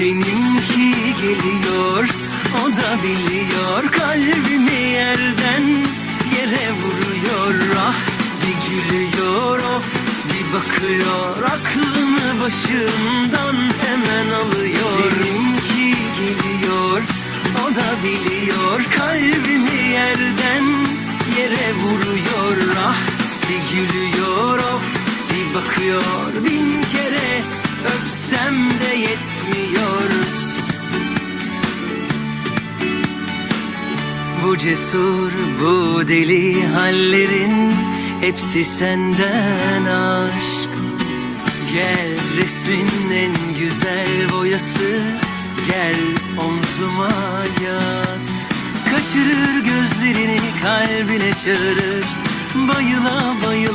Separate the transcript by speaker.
Speaker 1: Benimki geliyor, o da biliyor Kalbimi yerden yere vuruyor. Ah bir gülüyor of bir bakıyor. Aklımı başımdan hemen alıyor. Benimki geliyor, o da biliyor. Kalbimi yerden yere vuruyor. Ah bir gülüyor of bir bakıyor. Bin kere öpsem de yetmiyor Bu cesur, bu deli hallerin hepsi senden aşk. Gel resmin en güzel boyası, gel omzuma yat. Kaçırır gözlerini kalbine çağırır, bayıla bayıla.